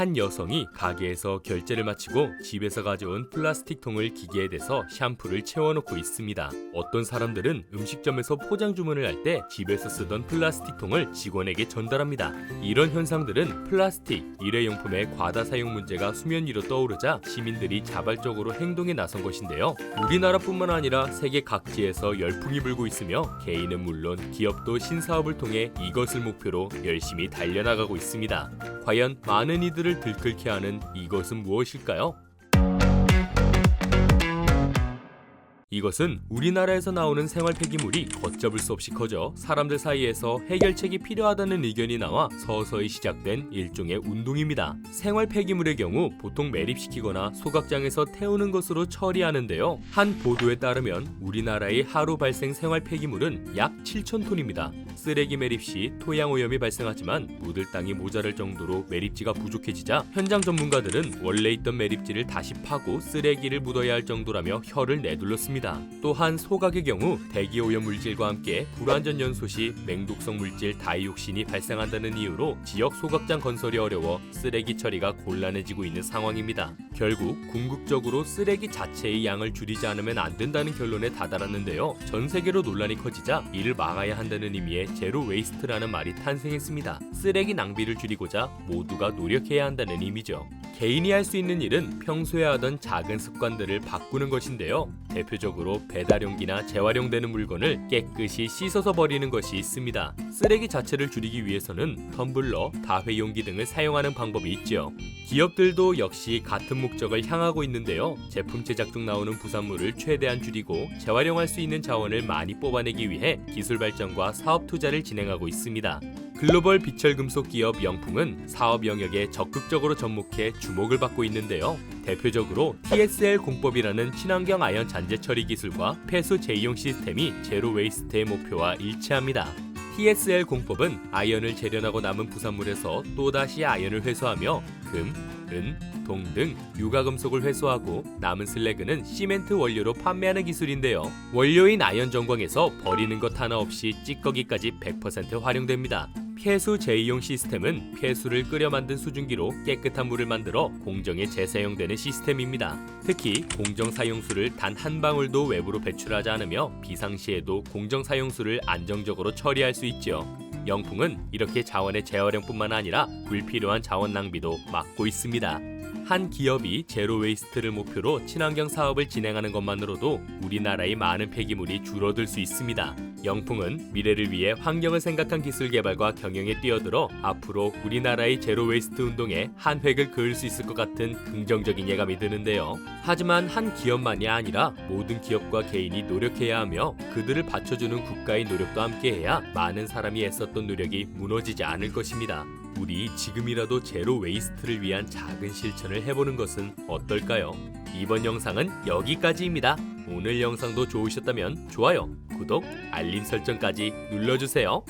한 여성이 가게에서 결제를 마치고 집에서 가져온 플라스틱 통을 기계에 대서 샴푸를 채워놓고 있습니다. 어떤 사람들은 음식점에서 포장 주문을 할 때 집에서 쓰던 플라스틱 통을 직원에게 전달합니다. 이런 현상들은 플라스틱, 일회용품의 과다 사용 문제가 수면 위로 떠오르자 시민들이 자발적으로 행동에 나선 것인데요. 우리나라뿐만 아니라 세계 각지에서 열풍이 불고 있으며 개인은 물론 기업도 신사업을 통해 이것을 목표로 열심히 달려나가고 있습니다. 과연 많은 이들을 들끓게 하는 이것은 무엇일까요? 이것은 우리나라에서 나오는 생활 폐기물이 걷잡을 수 없이 커져 사람들 사이에서 해결책이 필요하다는 의견이 나와 서서히 시작된 일종의 운동입니다. 생활 폐기물의 경우 보통 매립시키거나 소각장에서 태우는 것으로 처리하는데요. 한 보도에 따르면 우리나라의 하루 발생 생활 폐기물은 약 7천 톤입니다. 쓰레기 매립 시 토양 오염이 발생하지만 묻을 땅이 모자랄 정도로 매립지가 부족해지자 현장 전문가들은 원래 있던 매립지를 다시 파고 쓰레기를 묻어야 할 정도라며 혀를 내둘렀 습니다. 또한 소각의 경우 대기 오염 물질과 함께 불완전 연소 시 맹독성 물질 다이옥신이 발생한다는 이유로 지역 소각장 건설이 어려워 쓰레기 처리가 곤란해지고 있는 상황입니다. 결국 궁극적으로 쓰레기 자체의 양을 줄이지 않으면 안 된다는 결론에 다다랐는데요. 전 세계로 논란이 커지자 이를 막아야 한다는 의미의 제로 웨이스트라는 말이 탄생했습니다. 쓰레기 낭비를 줄이고자 모두가 노력해야 한다는 의미죠. 개인이 할 수 있는 일은 평소에 하던 작은 습관들을 바꾸는 것인데요. 대표적으로 배달용기나 재활용되는 물건을 깨끗이 씻어서 버리는 것이 있습니다. 쓰레기 자체를 줄이기 위해서는 텀블러, 다회용기 등을 사용하는 방법이 있죠. 기업들도 역시 같은 목적을 향하고 있는데요. 제품 제작 중 나오는 부산물을 최대한 줄이고 재활용할 수 있는 자원을 많이 뽑아내기 위해 기술 발전과 사업 투자를 진행하고 있습니다. 글로벌 비철금속 기업 영풍은 사업 영역에 적극적으로 접목해 주목을 받고 있는데요. 대표적으로 TSL 공법이라는 친환경 아연 잔재 처리 기술과 폐수 재이용 시스템이 제로 웨이스트의 목표와 일치합니다. TSL 공법은 아연을 재련하고 남은 부산물에서 또다시 아연을 회수하며 금, 은, 동 등 유가금속을 회수하고 남은 슬래그는 시멘트 원료로 판매하는 기술인데요. 원료인 아연 전광에서 버리는 것 하나 없이 찌꺼기까지 100% 활용됩니다. 폐수 재이용 시스템은 폐수를 끓여 만든 수증기로 깨끗한 물을 만들어 공정에 재사용되는 시스템입니다. 특히 공정 사용수를 단 한 방울도 외부로 배출하지 않으며 비상시에도 공정 사용수를 안정적으로 처리할 수 있죠. 영풍은 이렇게 자원의 재활용뿐만 아니라 불필요한 자원 낭비도 막고 있습니다. 한 기업이 제로 웨이스트를 목표로 친환경 사업을 진행하는 것만으로도 우리나라의 많은 폐기물이 줄어들 수 있습니다. 영풍은 미래를 위해 환경을 생각한 기술 개발과 경영에 뛰어들어 앞으로 우리나라의 제로 웨이스트 운동에 한 획을 그을 수 있을 것 같은 긍정적인 예감이 드는데요. 하지만 한 기업만이 아니라 모든 기업과 개인이 노력해야 하며 그들을 받쳐주는 국가의 노력도 함께해야 많은 사람이 애썼던 노력이 무너지지 않을 것입니다. 우리 지금이라도 제로 웨이스트를 위한 작은 실천을 해보는 것은 어떨까요? 이번 영상은 여기까지입니다. 오늘 영상도 좋으셨다면 좋아요, 구독, 알림 설정까지 눌러주세요.